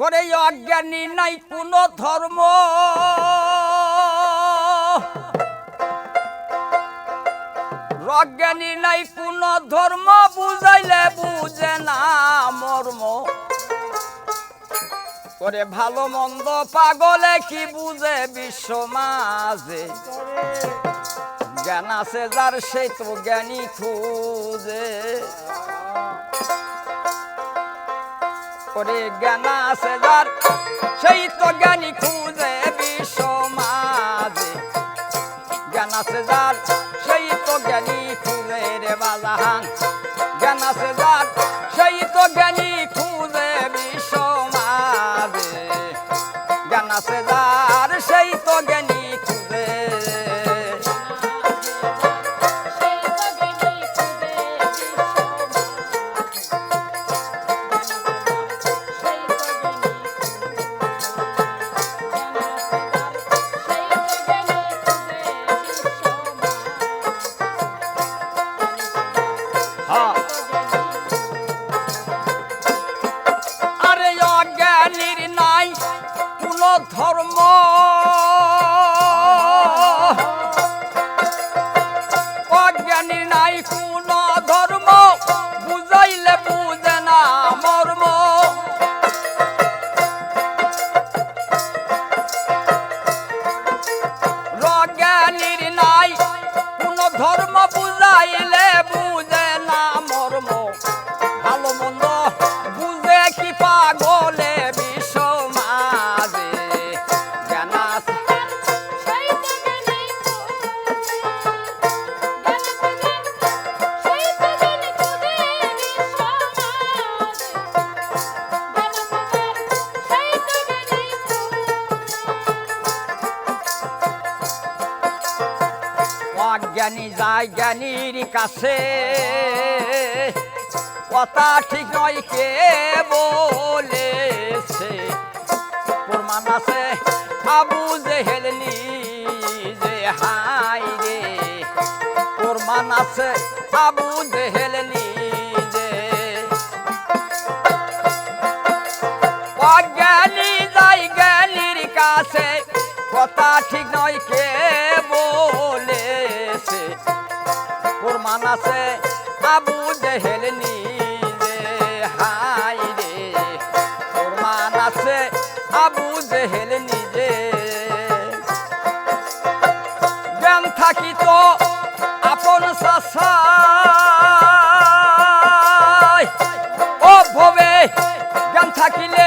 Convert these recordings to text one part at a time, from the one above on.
করে অজ্ঞানী নাই কোন ধর্ম। অজ্ঞানী নাই কোন ধর্ম, বুঝাইলে বুঝে না মর্ম। করে ভালো মন্দ পাগলে কি বুঝে বিশ্ব মাঝে? জ্ঞান আছে যার, সে তো জ্ঞানী খুঁজে। করে জ্ঞান আছে যার, সেই তো জ্ঞানী খুঁজে বিশ্বমাজে জ্ঞান আছে যার, সেই তো জ্ঞানী খুঁজে রে বাজাহান যায় জ্ঞানীর কাছে। কথা ঠিক নয় কে বলেছে। প্রমাণ আছে আবু জেহেল যে হাই রে। প্রমাণ আছে আবু জেহেল যে অজ্ঞানী যাই জ্ঞানীর কাছে, কথা ঠিক নয় কে প্রমাণ আছে। আবু জেহেল নিজে হাই রে। প্রমাণ আছে আবু জেহেল নিজে। জ্ঞান থাকি তো আপন সাসাই ও ভবে, জ্ঞান থাকিলে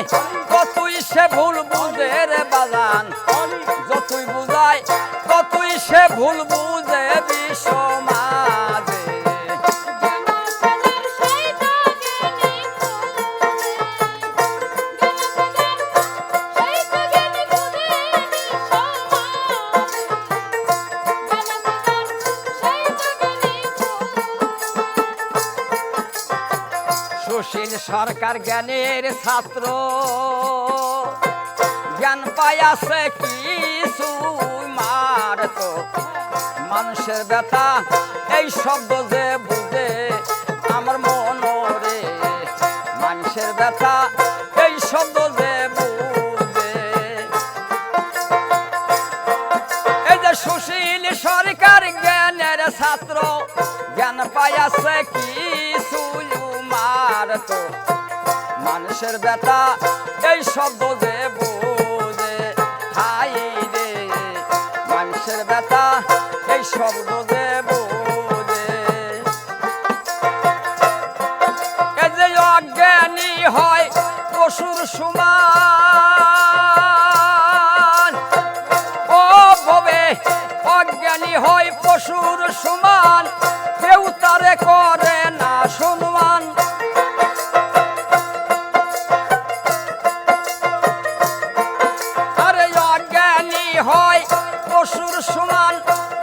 বুঝায় কতই সে ভুল বুঝে রে বাজান যতই বুঝাই কতই সে ভুল বুঝে বিশ্ব সুশীল সরকার জ্ঞানের ছাত্র। জ্ঞান পাইয়াছে কিছু তো। মানুষের ব্যথা, এই শব্দ যে বুঝে আমার মনরে। মানুষের ব্যথা, এই শব্দ যে বুঝে। এই যে সুশীল সরকার জ্ঞানের ছাত্র, জ্ঞান পাইয়াছে কিছু মার তো মানুষের ব্যথা, এই শব্দ যে বোঝে। হাই রে, মানুষের ব্যথা, এই শব্দ যে হয় পশুর সমান,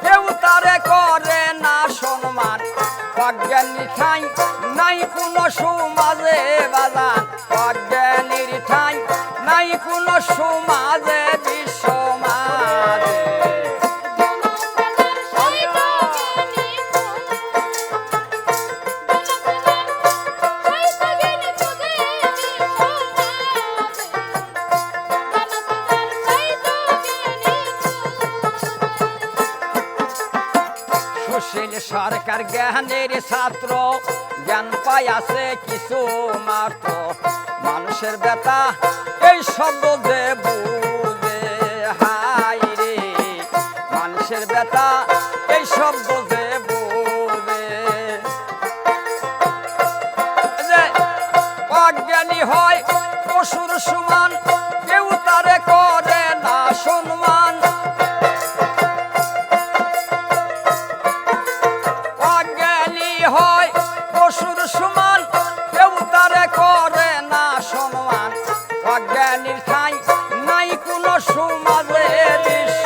কেউ তারে করে না সম্মান। অজ্ঞানী ঠাই, নাই কোনো সমাজে বাজান। অজ্ঞানীর ঠাই, নাই কোনো সমাজে সরকার জ্ঞানের ছাত্র, জ্ঞান পাই আছে কিছু মাত্র। মানুষের ব্যথা এই শব্দ যে এই শব্দ হয় পশুর সমান কেউ তারে করে না সম্মান সমান কেউ তারে করে না সম্মান। অজ্ঞানীর ঠাই নাই কোনো সমাজে সমাজে